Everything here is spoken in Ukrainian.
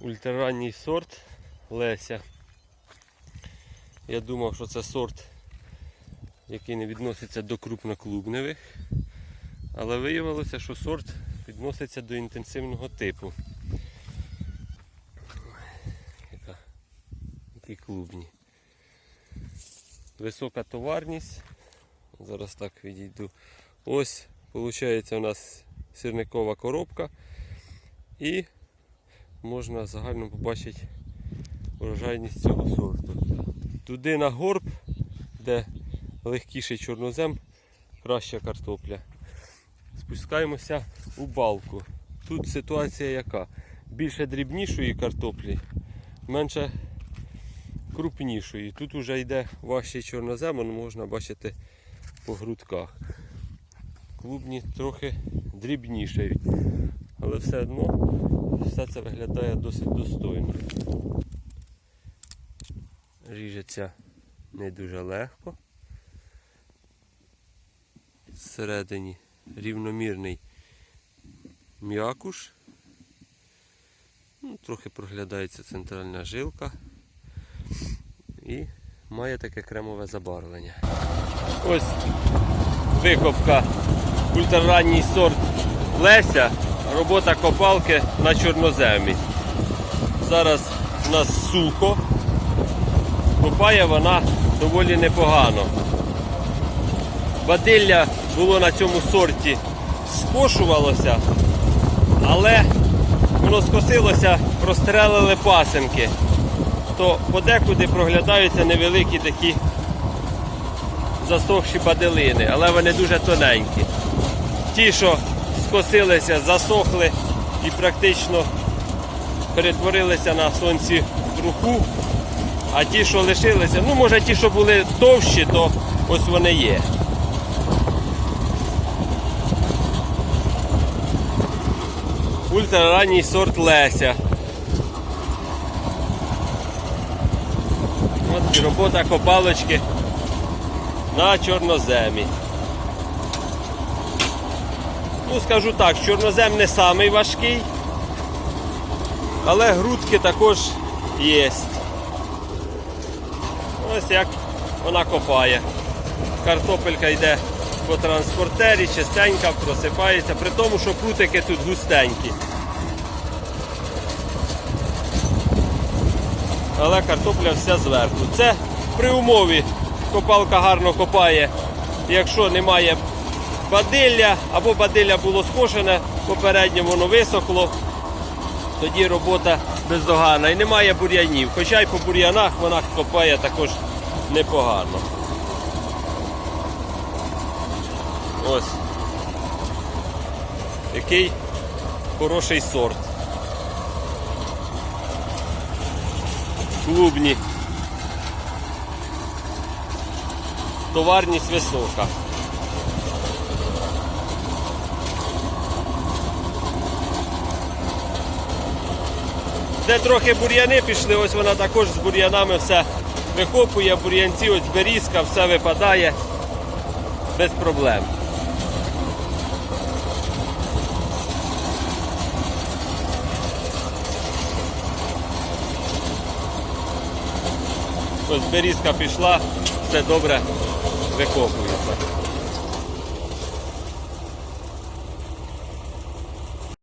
Ультраранній сорт Леся. Я думав, що це сорт, який не відноситься до крупноклубневих, але виявилося, що сорт відноситься до інтенсивного типу. Яка, які клубні. Висока товарність. Зараз так відійду. Ось, виходить, у нас сірникова коробка. І можна загально побачити урожайність цього сорту. Туди на горб, де легкіший чорнозем, краща картопля. Спускаємося у балку. Тут ситуація яка? Більше дрібнішої картоплі, менше крупнішої. Тут вже йде важчий чорнозем, воно можна бачити по грудках. Клубні трохи дрібнішають, але все одно все це виглядає досить достойно. Ріжеться не дуже легко. Всередині рівномірний м'якуш. Ну, трохи проглядається центральна жилка і має таке кремове забарвлення. Ось викопка ультраранній сорт Леся, робота копалки на чорноземі. Зараз у нас сухо, копає вона доволі непогано. Бадилля було на цьому сорті скошувалося, але воно скосилося, прострелили пасинки, то подекуди проглядаються невеликі такі засохші баделини, але вони дуже тоненькі. Ті, що скосилися, засохли і практично перетворилися на сонці труху, а ті, що лишилися, ну може ті, що були товщі, то ось вони є. Ультраранній сорт Леся. От і робота копалочки на чорноземі. Ну, скажу так, чорнозем не самий важкий, але грудки також є. Ось як вона копає. Картопелька йде по транспортері, чистенька, просипається, при тому, що прутики тут густенькі. Але картопля вся зверху. Це при умові копалка гарно копає, якщо немає бадилля, або бадилля було скошене, попередньо воно висохло, тоді робота бездоганна. І немає бур'янів. Хоча й по бур'янах вона копає також непогано. Ось. Який хороший сорт. Клубні. Товарність висока. Де трохи бур'яни пішли, ось вона також з бур'янами все викопує, бур'янці, ось берізка, все випадає без проблем. Ось берізка пішла, все добре викопується.